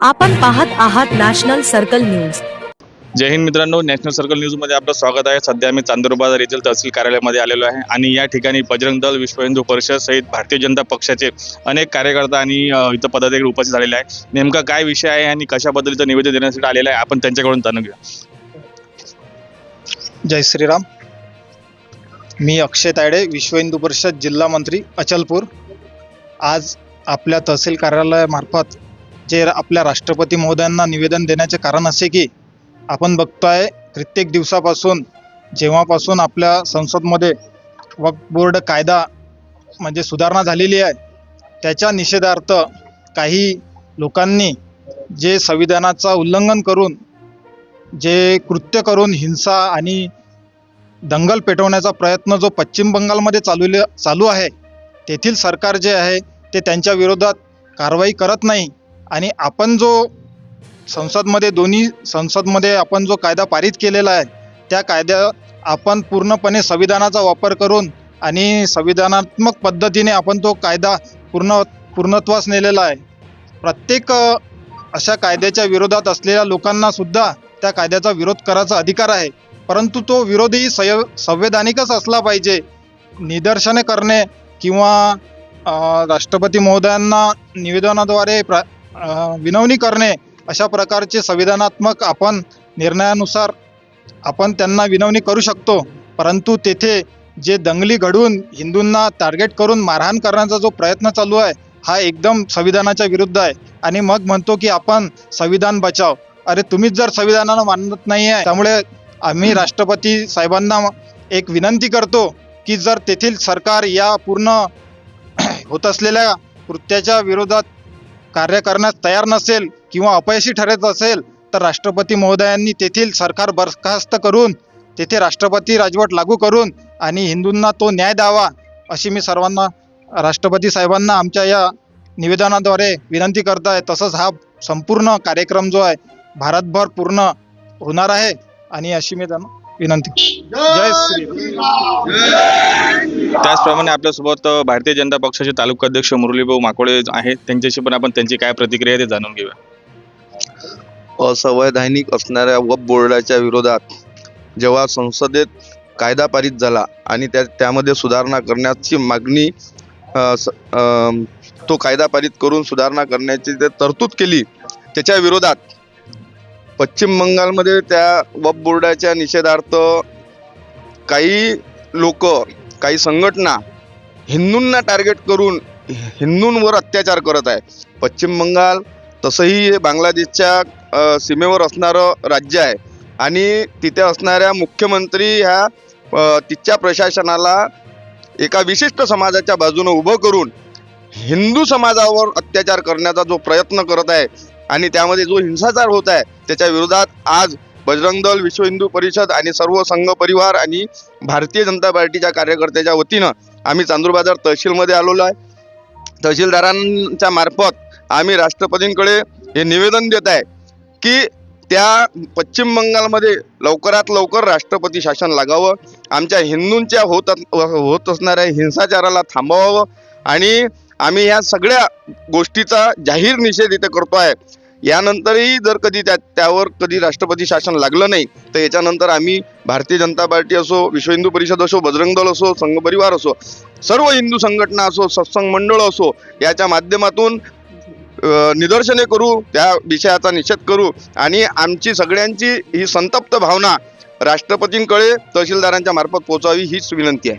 आपण पाहत आहात national circle news. Jai Hind मित्रांनो नॅशनल सर्कल न्यूजमध्ये आपलं स्वागत आहे. सध्या आम्ही चांदूरबाजार येथील तहसील कार्यालयामध्ये आलेलो आहे आणि या ठिकाणी बजरंग दल विश्व हिंदू परिषद सहित भारतीय जनता पक्षाचे अनेक कार्यकर्ता आणि इथं पदाधिकारी उपस्थित झालेले आहे नेमका काय विषय आहे आणि कशा पद्धतीचं निवेदन देण्यासाठी आलेलं आहे आपण त्यांच्याकडून जाणून घेऊया जय श्रीराम. मी अक्षय तायडे विश्व हिंदू परिषद जिल्हा मंत्री अचलपूर. आज आपल्या तहसील कार्यालयामार्फत जे आपल्या राष्ट्रपती महोदयांना निवेदन देण्याचे कारण असे की आपण बघतोय कित्येक दिवसापासून जेव्हापासून आपल्या संसदमध्ये वक्फ बोर्ड कायदा म्हणजे सुधारणा झालेली आहे त्याच्या निषेधार्थ काही लोकांनी जे संविधानाचा उल्लंघन करून जे कृत्य करून हिंसा आणि दंगल पेटवण्याचा प्रयत्न जो पश्चिम बंगालमध्ये चालू चालू आहे तेथील सरकार जे आहे ते त्यांच्या विरोधात कारवाई करत नाही. आणि आपण जो संसदमध्ये दोन्ही संसदमध्ये आपण जो कायदा पारित केलेला आहे त्या कायद्या आपण पूर्णपणे संविधानाचा वापर करून आणि संविधानात्मक पद्धतीने आपण तो कायदा पूर्ण पूर्णत्वास नेलेला आहे. प्रत्येक अशा कायद्याच्या विरोधात असलेल्या लोकांना सुद्धा त्या कायद्याचा विरोध करायचा अधिकार आहे. परंतु तो विरोधही सय संवैधानिकच असला पाहिजे. निदर्शने करणे किंवा राष्ट्रपती महोदयांना निवेदनाद्वारे प्रा विनवणी करणे अशा प्रकारचे संविधानात्मक आपण निर्णयानुसार आपण त्यांना विनवणी करू शकतो. परंतु तेथे जे दंगली घडवून हिंदूंना टार्गेट करून मारहाण करण्याचा जो प्रयत्न चालू आहे हा एकदम संविधानाच्या विरुद्ध आहे. आणि मग म्हणतो की आपण संविधान बचाव. अरे तुम्हीच जर संविधानानं मानत नाही आहे त्यामुळे आम्ही राष्ट्रपती साहेबांना एक विनंती करतो की जर तेथील सरकार या पूर्ण होत असलेल्या कृत्याच्या विरोधात कार्य करण्यास तयार नसेल किंवा अपयशी ठरत असेल तर राष्ट्रपती महोदयांनी तेथील सरकार बरखास्त करून तेथे राष्ट्रपती राजवट लागू करून आणि हिंदूंना तो न्याय द्यावा अशी मी सर्वांना राष्ट्रपती साहेबांना आमच्या या निवेदनाद्वारे विनंती करत आहे. तसंच हा संपूर्ण कार्यक्रम जो आहे भारतभर पूर्ण होणार आहे आणि अशी मी त्यांना विनंती जय श्री त्याचप्रमाणे आपल्यासोबत भारतीय जनता पक्षाचे तालुका अध्यक्ष मुरलीभाऊ माकोळे आहेत. त्यांच्याशी पण आपण त्यांची काय प्रतिक्रिया आहे ते जाणून घेऊया. असंवैधानिक असणाऱ्या वक्फ बोर्डाच्या विरोधात जेव्हा संसदेत कायदा पारित झाला आणि त्या त्यामध्ये सुधारणा करण्याची मागणी तो कायदा पारित करून सुधारणा करण्याची ते तरतूद केली त्याच्या विरोधात पश्चिम बंगालमध्ये त्या वक्फ बोर्डाच्या निषेधार्थ काही लोक काही संघटना हिंदूंना टार्गेट करून हिंदूंवर अत्याचार करत आहे. पश्चिम बंगाल तसंही हे बांगलादेशच्या सीमेवर असणारं राज्य आहे. आणि तिथे असणाऱ्या मुख्यमंत्री ह्या तिथच्या प्रशासनाला एका विशिष्ट समाजाच्या बाजूनं उभं करून हिंदू समाजावर अत्याचार करण्याचा जो प्रयत्न करत आहे आणि त्यामध्ये जो हिंसाचार होत आहे त्याच्या विरोधात आज बजरंग दल विश्व हिंदू परिषद आणि सर्व संघ परिवार आणि भारतीय जनता पार्टीच्या कार्यकर्त्याच्या वतीनं आम्ही चांदूरबाजार तहसीलमध्ये आलेलो आहे. तहसीलदारांच्या मार्फत आम्ही राष्ट्रपतींकडे हे निवेदन देत आहे की त्या पश्चिम बंगालमध्ये लवकरात लवकर राष्ट्रपती शासन लागावं. आमच्या हिंदूंच्या होत होत असणाऱ्या हिंसाचाराला थांबवावं आणि आम्ही ह्या सगळ्या गोष्टीचा जाहीर निषेध इथे करतो आहे यानंतरही जर कधी त्या त्यावर कधी राष्ट्रपती शासन लागलं नाही तर याच्यानंतर आम्ही भारतीय जनता पार्टी असो विश्व हिंदू परिषद असो बजरंग दल असो संघ परिवार असो सर्व हिंदू संघटना असो सत्संग मंडळ असो याच्या माध्यमातून निदर्शने करू त्या विषयाचा निषेध करू आणि आमची सगळ्यांची ही संतप्त भावना राष्ट्रपतींकडे तहसीलदारांच्या मार्फत पोहोचावी हीच विनंती आहे.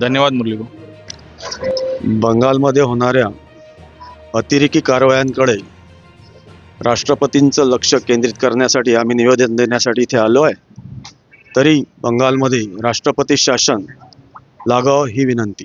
धन्यवाद मुरलीभाऊ बंगालमध्ये होणाऱ्या अतिरेकी कारवायांकडे राष्ट्रपतींचं लक्ष केंद्रित करण्यासाठी आम्ही निवेदन देण्यासाठी इथे आलो आहे. तरी बंगालमध्ये राष्ट्रपती शासन लागावं ही विनंती.